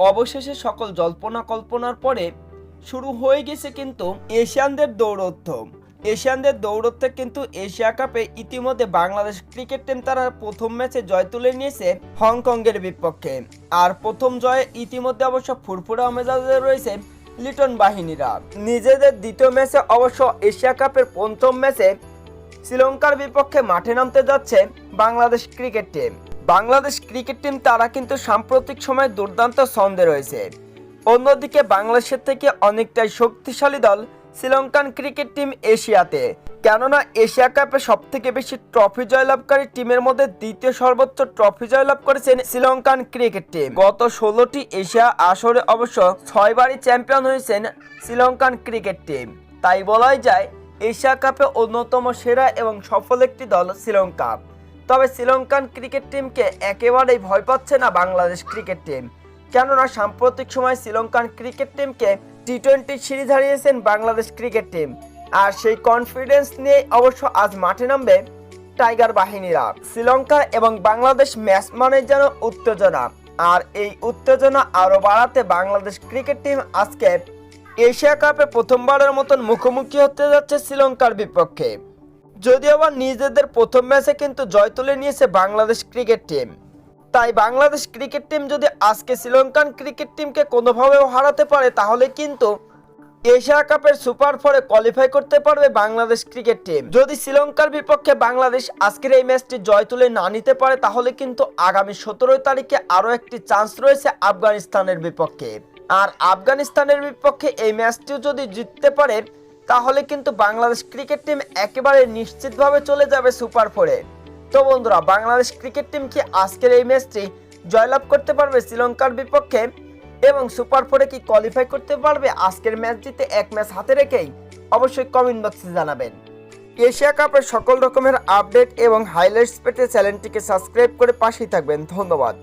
অবশেষে সকল জল্পনা কল্পনার পরে শুরু হয়ে গেছে কিন্তু এশিয়ানদের দৌড়ত্ব এশিয়ানদের দৌড়ত্বে কিন্তু এশিয়া কাপে ইতিমধ্যে বাংলাদেশ ক্রিকেট টিম তারা প্রথম ম্যাচে জয় তুলে নিয়েছে হংকংয়ের বিপক্ষে। আর প্রথম জয়ে ইতিমধ্যে অবশ্য ফুরফুরা মেজাজে রয়েছে লিটন বাহিনীরা। নিজেদের দ্বিতীয় ম্যাচে অবশ্য এশিয়া কাপের পঞ্চম ম্যাচে শ্রীলঙ্কার বিপক্ষে মাঠে নামতে যাচ্ছে Bangladesh cricket team. Bangladesh cricket team তারা কিন্তু সাম্প্রতিক সময়ে দুর্দান্ত ছন্দে রয়েছে। অন্যদিকে বাংলাদেশের থেকে অনেকটাই শক্তিশালী দল শ্রীলঙ্কান ক্রিকেট টিম এশিয়াতে। কেননা এশিয়া কাপে সব থেকে বেশি ট্রফি জয়লাভকারী টিমের মধ্যে দ্বিতীয় সর্বোচ্চ ট্রফি জয়লাভ করেছেন শ্রীলঙ্কান ক্রিকেট টিম। গত ষোলোটি এশিয়া আসরে অবশ্য ছয়বারই চ্যাম্পিয়ন হয়েছেন শ্রীলঙ্কান ক্রিকেট টিম। তাই বলাই যায়, এশিয়া কাপে অন্যতম সেরা এবং সফল একটি দল শ্রীলঙ্কা। তবে শ্রীলঙ্কান ক্রিকেট টিমকে একেবারেই ভয় পাচ্ছে না বাংলাদেশ ক্রিকেট টিম। কেননা সাম্প্রতিক সময় শ্রীলঙ্কান ক্রিকেট টিমকে টি টোয়েন্টি সিরিজ হারিয়েছেন বাংলাদেশ ক্রিকেট টিম। আর সেই কনফিডেন্স নিয়ে অবশ্য আজ মাঠে নামবে টাইগার বাহিনীরা। শ্রীলঙ্কা এবং বাংলাদেশ ম্যাচ মানে যেন উত্তেজনা। আর এই উত্তেজনা আরও বাড়াতে বাংলাদেশ ক্রিকেট টিম আজকে এশিয়া কাপে প্রথমবারের মতন মুখোমুখি হতে যাচ্ছে শ্রীলঙ্কার বিপক্ষে। যদিও আবার নিজেদের প্রথম ম্যাচে কিন্তু জয় তুলে নিয়েছে বাংলাদেশ ক্রিকেট টিম। তাই বাংলাদেশ ক্রিকেট টিম যদি আজকে শ্রীলঙ্কান ক্রিকেট টিমকে কোনোভাবেও হারাতে পারে, তাহলে কিন্তু এশিয়া কাপের সুপার ফোরে কোয়ালিফাই করতে পারবে বাংলাদেশ ক্রিকেট টিম। যদি শ্রীলঙ্কার বিপক্ষে বাংলাদেশ আজকের এই ম্যাচটি জয় তুলে না নিতে পারে, তাহলে কিন্তু আগামী সতেরোই তারিখে আরও একটি চান্স রয়েছে আফগানিস্তানের বিপক্ষে। আর আফগানিস্তানের বিপক্ষে এই ম্যাচটিও যদি জিততে পারে তাহলে কিন্তু বাংলাদেশ ক্রিকেট টিম একেবারে নিশ্চিতভাবে চলে যাবে সুপার ফোরে। তো বন্ধুরা, বাংলাদেশ ক্রিকেট টিম কি আজকের এই ম্যাচটি জয়লাভ করতে পারবে শ্রীলঙ্কার বিপক্ষে? এবং সুপার ফোরে কি কোয়ালিফাই করতে পারবে আজকের ম্যাচ জিতে এক ম্যাচ হাতে রেখেই? অবশ্যই কমেন্ট বক্সে জানাবেন। এশিয়া কাপের সকল রকমের আপডেট এবং হাইলাইটস পেতে চ্যানেলটিকে সাবস্ক্রাইব করে পাশেই থাকবেন। ধন্যবাদ।